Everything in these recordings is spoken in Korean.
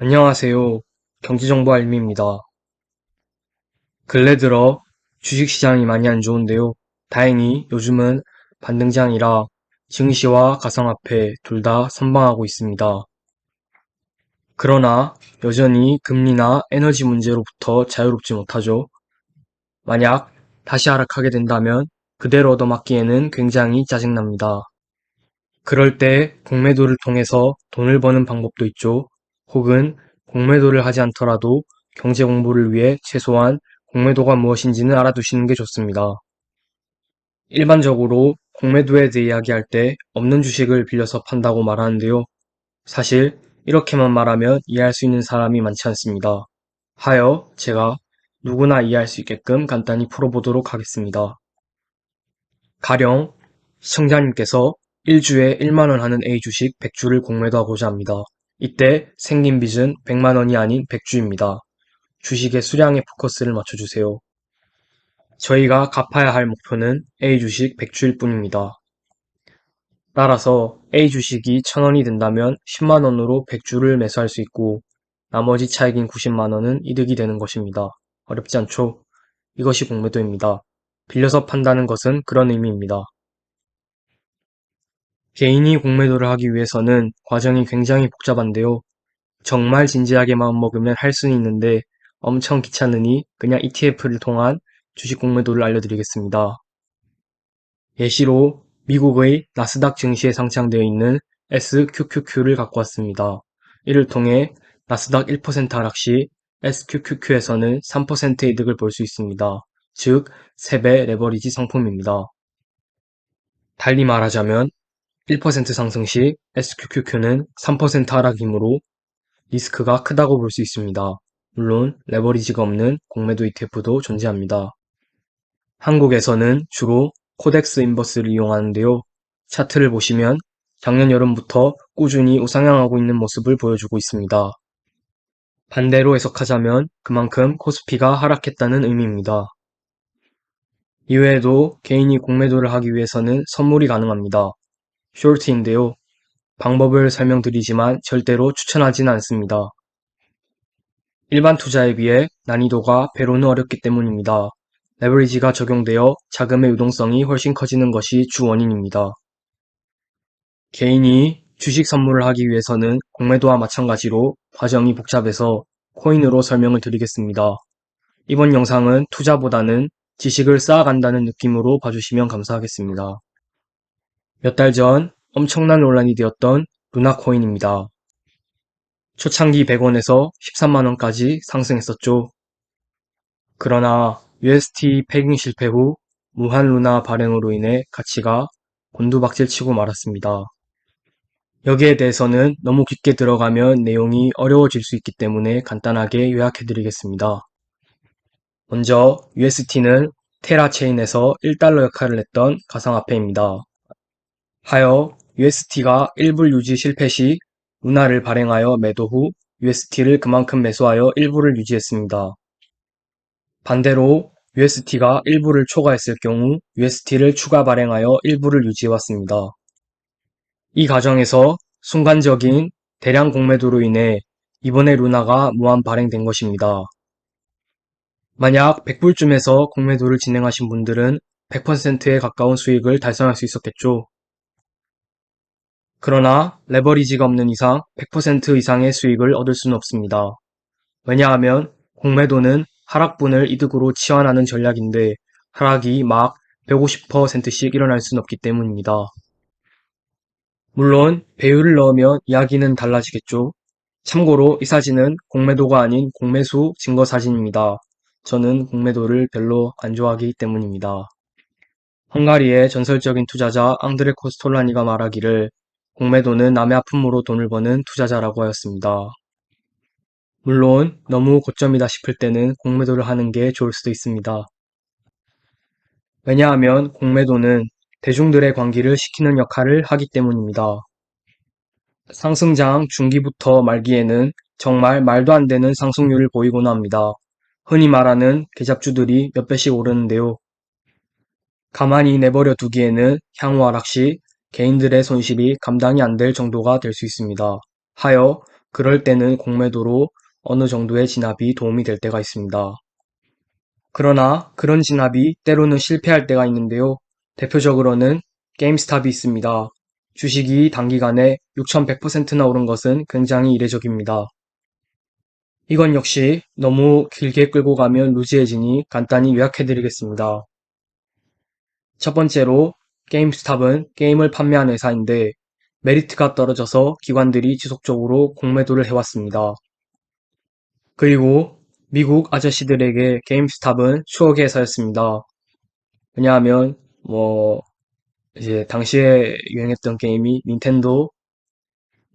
안녕하세요. 경제정보 알림입니다. 근래 들어 주식시장이 많이 안 좋은데요. 다행히 요즘은 반등장이라 증시와 가상화폐 둘 다 선방하고 있습니다. 그러나 여전히 금리나 에너지 문제로부터 자유롭지 못하죠. 만약 다시 하락하게 된다면 그대로 얻어맞기에는 굉장히 짜증납니다. 그럴 때 공매도를 통해서 돈을 버는 방법도 있죠. 혹은 공매도를 하지 않더라도 경제 공부를 위해 최소한 공매도가 무엇인지는 알아두시는 게 좋습니다. 일반적으로 공매도에 대해 이야기할 때 없는 주식을 빌려서 판다고 말하는데요. 사실 이렇게만 말하면 이해할 수 있는 사람이 많지 않습니다. 하여 제가 누구나 이해할 수 있게끔 간단히 풀어보도록 하겠습니다. 가령 시청자님께서 1주에 1만원 하는 A 주식 100주를 공매도하고자 합니다. 이때 생긴 빚은 100만 원이 아닌 100주입니다. 주식의 수량에 포커스를 맞춰주세요. 저희가 갚아야 할 목표는 A 주식 100주일 뿐입니다. 따라서 A 주식이 1000원이 된다면 10만 원으로 100주를 매수할 수 있고 나머지 차익인 90만 원은 이득이 되는 것입니다. 어렵지 않죠? 이것이 공매도입니다. 빌려서 판다는 것은 그런 의미입니다. 개인이 공매도를 하기 위해서는 과정이 굉장히 복잡한데요. 정말 진지하게 마음먹으면 할 수는 있는데 엄청 귀찮으니 그냥 ETF를 통한 주식 공매도를 알려드리겠습니다. 예시로 미국의 나스닥 증시에 상장되어 있는 SQQQ를 갖고 왔습니다. 이를 통해 나스닥 1% 하락 시 SQQQ에서는 3%의 이득을 볼 수 있습니다. 즉, 3배 레버리지 상품입니다. 달리 말하자면 1% 상승 시 SQQQ는 3% 하락이므로 리스크가 크다고 볼 수 있습니다. 물론 레버리지가 없는 공매도 ETF도 존재합니다. 한국에서는 주로 코덱스 인버스를 이용하는데요. 차트를 보시면 작년 여름부터 꾸준히 우상향하고 있는 모습을 보여주고 있습니다. 반대로 해석하자면 그만큼 코스피가 하락했다는 의미입니다. 이외에도 개인이 공매도를 하기 위해서는 선물이 가능합니다. 쇼트인데요. 방법을 설명드리지만 절대로 추천하지는 않습니다. 일반 투자에 비해 난이도가 배로는 어렵기 때문입니다. 레버리지가 적용되어 자금의 유동성이 훨씬 커지는 것이 주 원인입니다. 개인이 주식 선물을 하기 위해서는 공매도와 마찬가지로 과정이 복잡해서 코인으로 설명을 드리겠습니다. 이번 영상은 투자보다는 지식을 쌓아간다는 느낌으로 봐주시면 감사하겠습니다. 몇 달 전 엄청난 논란이 되었던 루나코인입니다. 초창기 100원에서 13만원까지 상승했었죠. 그러나 UST 패깅 실패 후 무한 루나 발행으로 인해 가치가 곤두박질 치고 말았습니다. 여기에 대해서는 너무 깊게 들어가면 내용이 어려워질 수 있기 때문에 간단하게 요약해드리겠습니다. 먼저 UST는 테라 체인에서 1달러 역할을 했던 가상화폐입니다. 하여 UST가 1불 유지 실패 시 루나를 발행하여 매도 후 UST를 그만큼 매수하여 1불을 유지했습니다. 반대로 UST가 1불을 초과했을 경우 UST를 추가 발행하여 1불을 유지해왔습니다. 이 과정에서 순간적인 대량 공매도로 인해 이번에 루나가 무한 발행된 것입니다. 만약 100불쯤에서 공매도를 진행하신 분들은 100%에 가까운 수익을 달성할 수 있었겠죠. 그러나 레버리지가 없는 이상 100% 이상의 수익을 얻을 수는 없습니다. 왜냐하면 공매도는 하락분을 이득으로 치환하는 전략인데 하락이 막 150%씩 일어날 수는 없기 때문입니다. 물론 배율을 넣으면 이야기는 달라지겠죠. 참고로 이 사진은 공매도가 아닌 공매수 증거 사진입니다. 저는 공매도를 별로 안 좋아하기 때문입니다. 헝가리의 전설적인 투자자 앙드레 코스톨라니가 말하기를 공매도는 남의 아픔으로 돈을 버는 투자자라고 하였습니다. 물론 너무 고점이다 싶을 때는 공매도를 하는 게 좋을 수도 있습니다. 왜냐하면 공매도는 대중들의 관기를 식히는 역할을 하기 때문입니다. 상승장 중기부터 말기에는 정말 말도 안 되는 상승률을 보이곤 합니다. 흔히 말하는 개잡주들이 몇 배씩 오르는데요. 가만히 내버려 두기에는 향후 하락 시 개인들의 손실이 감당이 안 될 정도가 될 수 있습니다. 하여 그럴 때는 공매도로 어느 정도의 진압이 도움이 될 때가 있습니다. 그러나 그런 진압이 때로는 실패할 때가 있는데요. 대표적으로는 게임스탑이 있습니다. 주식이 단기간에 6,100%나 오른 것은 굉장히 이례적입니다. 이건 역시 너무 길게 끌고 가면 루즈해지니 간단히 요약해드리겠습니다. 첫 번째로 게임스탑은 게임을 판매하는 회사인데 메리트가 떨어져서 기관들이 지속적으로 공매도를 해왔습니다. 그리고 미국 아저씨들에게 게임스탑은 추억의 회사였습니다. 왜냐하면 뭐 이제 당시에 유행했던 게임이 닌텐도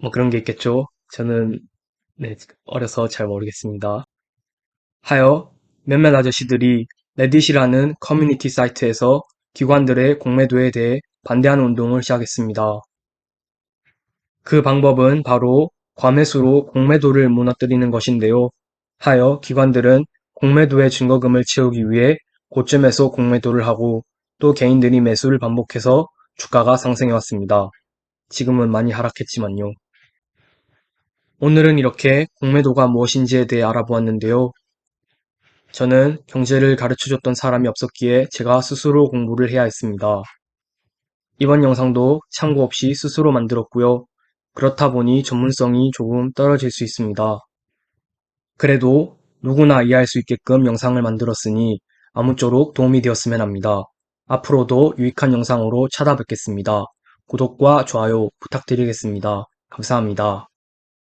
뭐 그런 게 있겠죠. 저는 네, 어려서 잘 모르겠습니다. 하여 몇몇 아저씨들이 레딧이라는 커뮤니티 사이트에서 기관들의 공매도에 대해 반대하는 운동을 시작했습니다. 그 방법은 바로 과매수로 공매도를 무너뜨리는 것인데요. 하여 기관들은 공매도의 증거금을 채우기 위해 고점에서 공매도를 하고 또 개인들이 매수를 반복해서 주가가 상승해왔습니다. 지금은 많이 하락했지만요. 오늘은 이렇게 공매도가 무엇인지에 대해 알아보았는데요. 저는 경제를 가르쳐줬던 사람이 없었기에 제가 스스로 공부를 해야 했습니다. 이번 영상도 참고 없이 스스로 만들었고요. 그렇다 보니 전문성이 조금 떨어질 수 있습니다. 그래도 누구나 이해할 수 있게끔 영상을 만들었으니 아무쪼록 도움이 되었으면 합니다. 앞으로도 유익한 영상으로 찾아뵙겠습니다. 구독과 좋아요 부탁드리겠습니다. 감사합니다.